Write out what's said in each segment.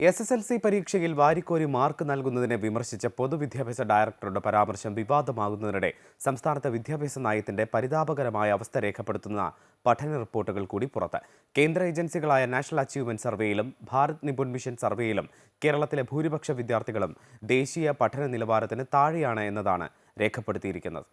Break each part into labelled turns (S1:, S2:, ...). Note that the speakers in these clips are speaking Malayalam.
S1: എസ് എസ് എൽ സി പരീക്ഷയിൽ വാരിക്കോരി മാർക്ക് നൽകുന്നതിനെ വിമർശിച്ച പൊതുവിദ്യാഭ്യാസ ഡയറക്ടറുടെ പരാമർശം വിവാദമാകുന്നതിനിടെ സംസ്ഥാനത്തെ വിദ്യാഭ്യാസ നയത്തിന്റെ പരിതാപകരമായ അവസ്ഥ രേഖപ്പെടുത്തുന്ന പഠന റിപ്പോർട്ടുകൾ കൂടി പുറത്ത്. കേന്ദ്ര ഏജൻസികളായ നാഷണൽ അച്ചീവ്മെന്റ് സർവേയിലും ഭാരത് നിപുൺ മിഷൻ സർവേയിലും കേരളത്തിലെ ഭൂരിപക്ഷ വിദ്യാർത്ഥികളും ദേശീയ പഠന നിലവാരത്തിന് താഴെയാണ് എന്നതാണ് രേഖപ്പെടുത്തിയിരിക്കുന്നത്.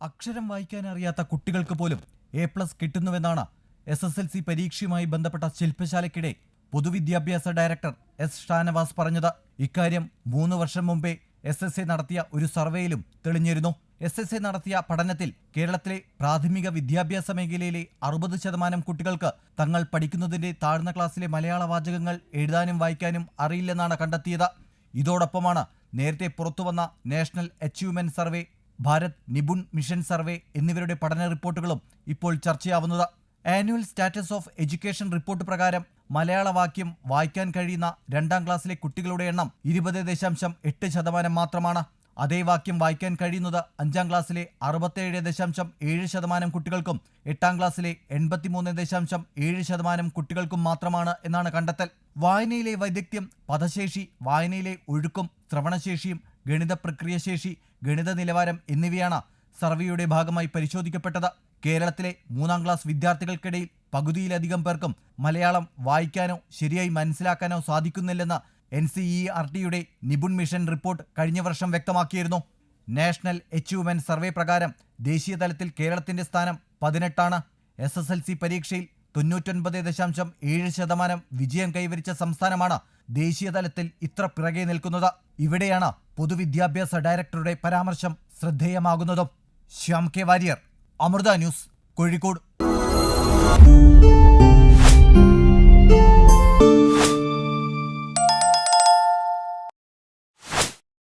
S2: അക്ഷരം വായിക്കാൻ അറിയാത്ത കുട്ടികൾക്ക് പോലും എ പ്ലസ് കിട്ടുന്നുവെന്നാണ് എസ് എസ് എൽ സി പരീക്ഷയുമായി ബന്ധപ്പെട്ട ശില്പശാലയ്ക്കിടെ പൊതുവിദ്യാഭ്യാസ ഡയറക്ടർ എസ് ഷാനവാസ് പറഞ്ഞത്. ഇക്കാര്യം മൂന്ന് വർഷം മുമ്പേ എസ് എസ് എ നടത്തിയ ഒരു സർവേയിലും തെളിഞ്ഞിരുന്നു. എസ് എസ് എ നടത്തിയ പഠനത്തിൽ കേരളത്തിലെ പ്രാഥമിക വിദ്യാഭ്യാസ മേഖലയിലെ അറുപത് ശതമാനം കുട്ടികൾക്ക് തങ്ങൾ പഠിക്കുന്നതിന്റെ താഴ്ന്ന ക്ലാസ്സിലെ മലയാള വാചകങ്ങൾ എഴുതാനും വായിക്കാനും അറിയില്ലെന്നാണ് കണ്ടെത്തിയത്. ഇതോടൊപ്പമാണ് നേരത്തെ പുറത്തുവന്ന national achievement survey Bharat Nipun mission survey എന്നിവരുടെ പഠന റിപ്പോർട്ടുകളും ഇപ്പോൾ ചർച്ചയാവുന്നത്. Annual status of education report പ്രകാരം മലയാള വാക്യം വായിക്കാൻ കഴിയുന്ന രണ്ടാം ക്ലാസ്സിലെ കുട്ടികളുടെ എണ്ണം ഇരുപത് ദശാംശം എട്ട് ശതമാനം മാത്രമാണ്. അതേ വാക്യം വായിക്കാൻ കഴിയുന്നത് അഞ്ചാം ക്ലാസ്സിലെ അറുപത്തേഴ് ദശാംശം ഏഴ് ശതമാനം കുട്ടികൾക്കും എട്ടാം ക്ലാസ്സിലെ എൺപത്തിമൂന്ന് ദശാംശം ഏഴ് ശതമാനം കുട്ടികൾക്കും മാത്രമാണ് എന്നാണ് കണ്ടെത്തൽ. വായനയിലെ വൈദഗ്ധ്യം പദശേഷി വായനയിലെ ഒഴുക്കും ശ്രവണശേഷിയും ഗണിത പ്രക്രിയശേഷി ഗണിത നിലവാരം എന്നിവയാണ് സർവേയുടെ ഭാഗമായി പരിശോധിക്കപ്പെട്ടത് കേരളത്തിലെ മൂന്നാം ക്ലാസ് വിദ്യാർത്ഥികൾക്കിടയിൽ പകുതിയിലധികം പേർക്കും മലയാളം വായിക്കാനോ ശരിയായി മനസ്സിലാക്കാനോ സാധിക്കുന്നില്ലെന്ന് എൻ സി ഇ ആർ ടിയുടെ നിപുൺ മിഷൻ റിപ്പോർട്ട് കഴിഞ്ഞ വർഷം വ്യക്തമാക്കിയിരുന്നു. നാഷണൽ അച്ചീവ്മെന്റ് സർവേ പ്രകാരം ദേശീയ തലത്തിൽ കേരളത്തിന്റെ സ്ഥാനം പതിനെട്ടാണ്. എസ് എസ് എൽ സി പരീക്ഷയിൽ തൊണ്ണൂറ്റൊൻപത് ദശാംശം ഏഴ് ശതമാനം വിജയം കൈവരിച്ച സംസ്ഥാനമാണ് ദേശീയ തലത്തിൽ ഇത്ര പിറകെ നിൽക്കുന്നത്. ഇവിടെയാണ് പൊതുവിദ്യാഭ്യാസ ഡയറക്ടറുടെ പരാമർശം ശ്രദ്ധേയമാകുന്നതും. Shyam K Warrier Amrita news Kozhikode.